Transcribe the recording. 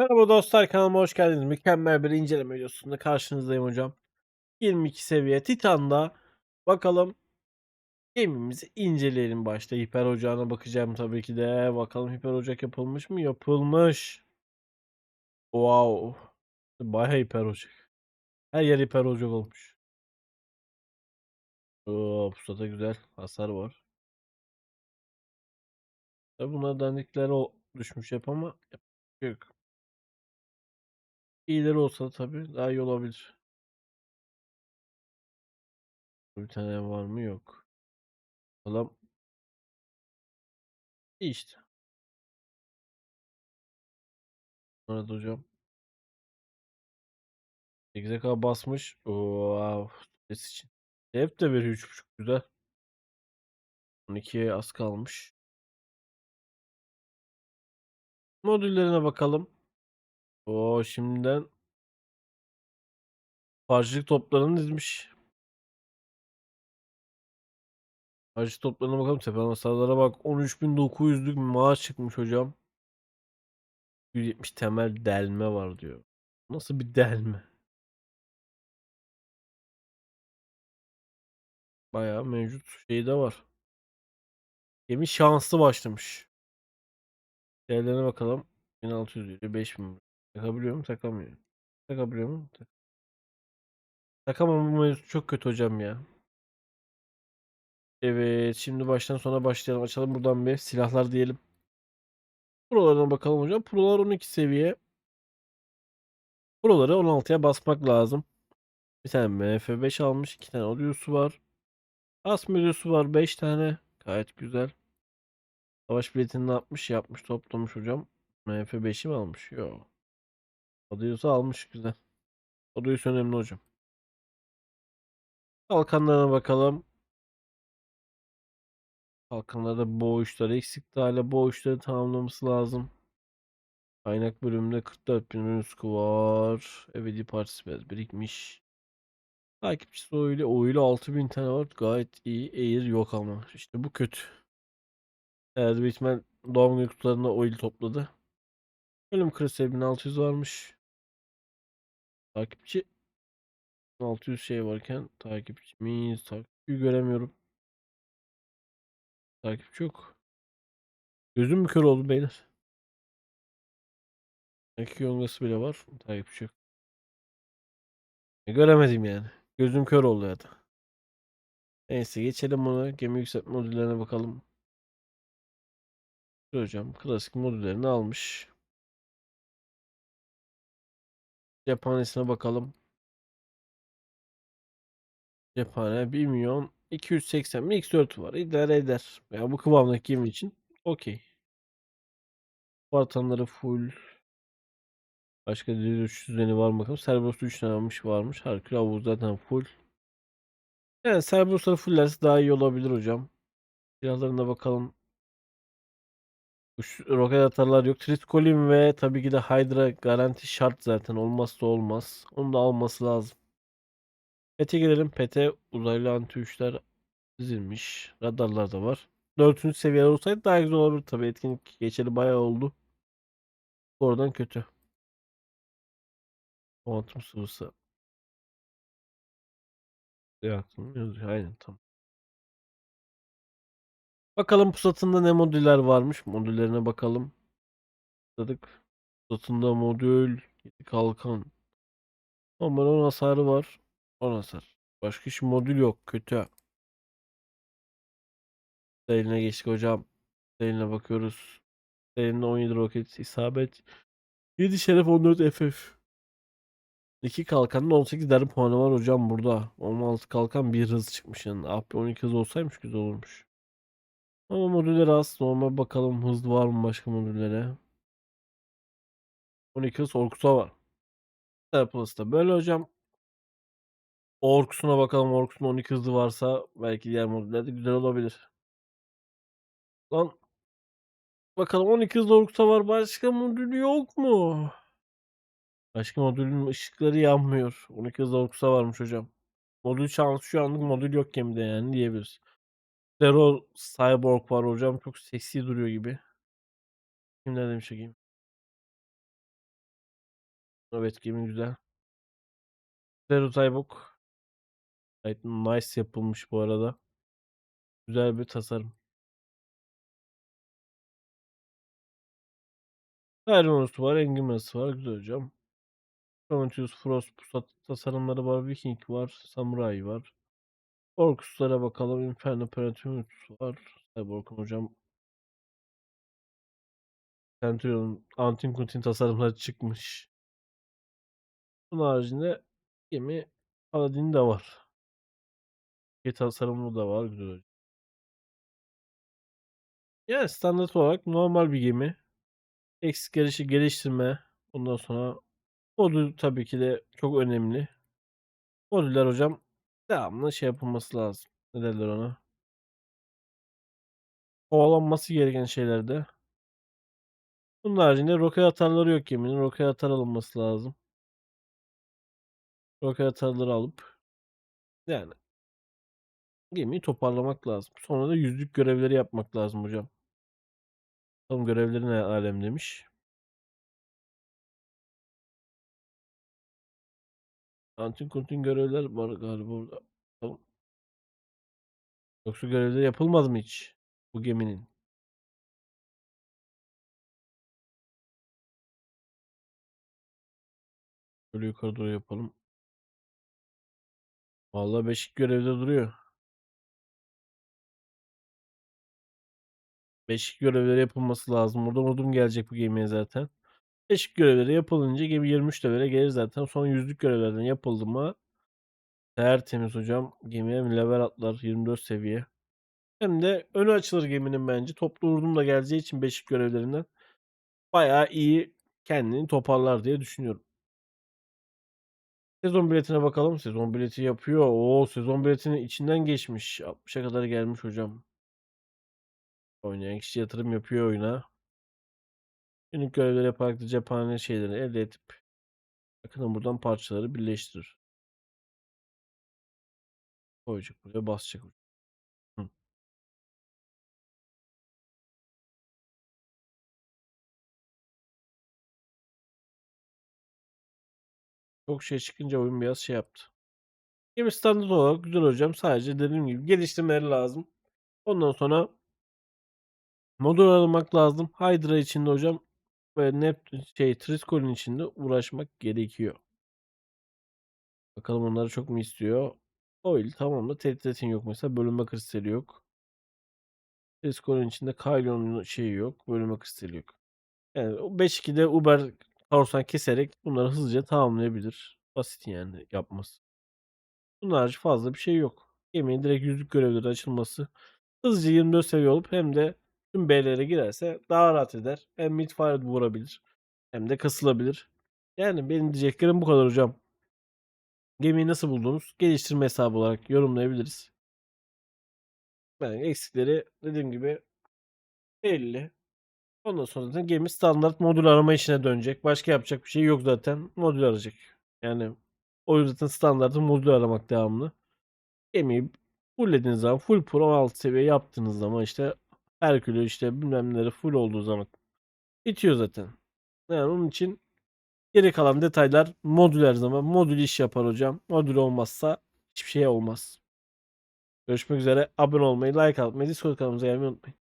Merhaba dostlar kanalıma hoş geldiniz. Mükemmel bir inceleme videosunda karşınızdayım hocam. 22 seviye Titan'da bakalım gemimizi inceleyelim başta. Hiper ocağına bakacağım tabii ki de. Bakalım hiper ocak yapılmış mı? Yapılmış. Wow. Bayağı hiper ocak. Her yer hiper ocak olmuş. Oo, pusata güzel. Hasar var. Bunlar dandikler o düşmüş hep ama şey yok. İyileri olsa da tabii daha iyi olabilir. Bir tane var mı? Yok. Bakalım. İyi işte. Arada hocam. 8'e basmış. Wow. Stres için. Hep de veriyor 3.5 güzel. 12'ye az kalmış. Modüllerine bakalım. O şimdiden parçacık toplarını dizmiş. Parçacık toplarına bakalım. Tepe hasarlara bak. 13.900'lük maaş çıkmış hocam. 170 temel delme var diyor. Nasıl bir delme? Bayağı mevcut şey de var. Gemi şanslı başlamış. Değerlerine bakalım. 1600 diyor. 5000. Takabiliyor mu? Takamıyor. Takabiliyor mu? Tak Takamam bu mevzu çok kötü hocam ya. Evet, şimdi baştan sona başlayalım. Açalım buradan bir silahlar diyelim. Prolarına bakalım hocam. Prolar 12 seviye. Proları 16'ya basmak lazım. Bir tane MF5 almış. 2 tane Odius'u var. As Medusu var 5 tane. Gayet güzel. Savaş biletini ne yapmış? Yapmış toplamış hocam. MF5'i mi almış? Yok. Odius'u almış güzel. Odius önemli hocam. Kalkanlarına bakalım. Kalkanlarda boğuşları eksikti. Hala boğuşları tamamlaması lazım. Kaynak bölümünde 44 bin rünsku var. Ebedi partisi biraz birikmiş. Takipçisi oyuyla oyuyla 6000 tane var. Gayet iyi. Air yok ama. İşte bu kötü. Evet ihtimal doğum günü kutularında oil topladı. Ölüm kırısı 1600 varmış. Takipçi 600 şey varken takipçimiz takipçi göremiyorum. Takipçi yok. Gözüm mü kör oldu beyler? İki yongası bile var. Takipçi yok. E, göremedim yani. Gözüm kör oldu ya da. Neyse geçelim bunu. Gemi yükseltme modüllerine bakalım. Hocam klasik modüllerini almış. Cephanesine bakalım. Cephane 1 milyon 280 bin X4 var. İdare eder. Ya bu kıvamdaki gemi için okey. Spartanları full. Başka dil 300 düzeni var mı bakalım. Cerberus'ta 3 tane almış varmış. Herkül Avuz zaten full. Yani Cerberus'ları fullerse daha iyi olabilir hocam. Silahlarına bakalım. Uç- Roket atarlar yok. Tritkolin ve tabii ki de Hydra garanti şart zaten. Olmazsa olmaz. Onu da alması lazım. PET'e gelelim. PET'e uzaylı anti üçler dizilmiş. Radarlar da var. Dördüncü seviye olsaydı daha güzel olabilir tabii. Etkinlik geçeli bayağı oldu. Oradan kötü. Kuantum sıvısı. Yazıyor. Aynen tamam. Bakalım pusatında ne modüller varmış. Modüllerine bakalım. Tıkladık. Pusatında modül. Kalkan. Normal 10 hasarı var. 10 hasar. Başka hiç modül yok. Kötü. Eline geçtik hocam. Eline bakıyoruz. Elinde 17 roket isabet. 7 şeref 14 FF. 2 kalkanın 18 derbi puanı var hocam burada. 16 kalkan bir hız çıkmış yani. Bir 12 hız olsaymış güzel olurmuş. Ama modüller az. Normal bakalım hız var mı başka modüllere. 12 hız Orkus'a var. Surplus'ta böyle hocam. Orkus'una bakalım. Orkus'un 12 hızı varsa belki diğer modüllerde güzel olabilir. Lan bakalım 12 hızlı Orkus'a var. Başka modülü yok mu? Başka modülün ışıkları yanmıyor. 12 hızlı Orkus'a varmış hocam. Modül şansı şu anlık modül yok gemide yani diyebiliriz. Zero Cyborg var hocam. Çok seksi duruyor gibi. Kimler demiş bakayım. Evet gemi güzel. Zero Taybook. Gayet nice yapılmış bu arada. Güzel bir tasarım. Ironus var, Enigmas var. Güzel hocam. Prometheus, Frost, Pusat tasarımları var. Viking var, Samurai var. Orkuslara bakalım. Inferno Prometheus var. Cyborg'un hocam. Centurion, Antin Kuntin tasarımları çıkmış. Bunun haricinde gemi Aladdin de var. Bir tasarımlı da var. Güzel hocam. Yani standart olarak normal bir gemi. Eksik gelişi geliştirme. Ondan sonra modül tabii ki de çok önemli. Modüller hocam devamlı şey yapılması lazım. Ne derler ona? Kovalanması gereken şeylerde. Bunun haricinde roket atarları yok geminin. Roket atar alınması lazım. Roket atarları alıp yani gemiyi toparlamak lazım. Sonra da yüzlük görevleri yapmak lazım hocam. Bakalım görevleri ne alem demiş. Antin kuntin görevler var galiba orada. Yoksa görevleri yapılmadı mı hiç bu geminin? Böyle yukarı doğru yapalım. Vallahi beşik görevde duruyor. Beşik görevleri yapılması lazım. Buradan odun gelecek bu gemiye zaten. Beşik görevleri yapılınca gemi 23 levele gelir zaten. Son yüzlük görevlerden yapıldı mı tertemiz hocam. Gemiye level atlar 24 seviye. Hem de önü açılır geminin bence. Toplu ordum da geleceği için beşik görevlerinden bayağı iyi kendini toparlar diye düşünüyorum. Sezon biletine bakalım. Sezon bileti yapıyor. O sezon biletinin içinden geçmiş. 60'a kadar gelmiş hocam. Oynayan kişi yatırım yapıyor oyuna. Günlük görevleri yaparak da cephane şeylerini elde edip bakın buradan parçaları birleştirir. Koyacak buraya basacak. Çok şey çıkınca oyun biraz şey yaptı. Gemi standart olarak güzel hocam. Sadece dediğim gibi geliştirmeleri lazım. Ondan sonra modül almak lazım. Hydra içinde hocam ve Neptune şey Triscol'ün içinde uğraşmak gerekiyor. Bakalım onları çok mu istiyor? Oil tamam da Tetratin yok mesela. Bölünme kristali yok. Triscol'ün içinde Kylion'un şeyi yok. Bölünme kristali yok. Yani 5-2'de Uber Corsan keserek bunları hızlıca tamamlayabilir. Basit yani yapması. Bunun harici fazla bir şey yok. Geminin direkt yüzlük görevleri açılması. Hızlıca 24 seviye olup hem de tüm B'lere girerse daha rahat eder. Hem midfire vurabilir. Hem de kasılabilir. Yani benim diyeceklerim bu kadar hocam. Gemiyi nasıl buldunuz? Geliştirme hesabı olarak yorumlayabiliriz. Yani eksikleri dediğim gibi 50. Ondan sonra zaten gemi standart modül arama işine dönecek. Başka yapacak bir şey yok zaten. Modül arayacak. Yani o yüzden standartı modül aramak devamlı. Gemiyi fulllediğiniz zaman full pro 16 seviye yaptığınız zaman işte Herkülü işte bilmem neleri full olduğu zaman bitiyor zaten. Yani onun için geri kalan detaylar modül her zaman. Modül iş yapar hocam. Modül olmazsa hiçbir şey olmaz. Görüşmek üzere. Abone olmayı, like atmayı, Discord kanalımıza gelmeyi unutmayın.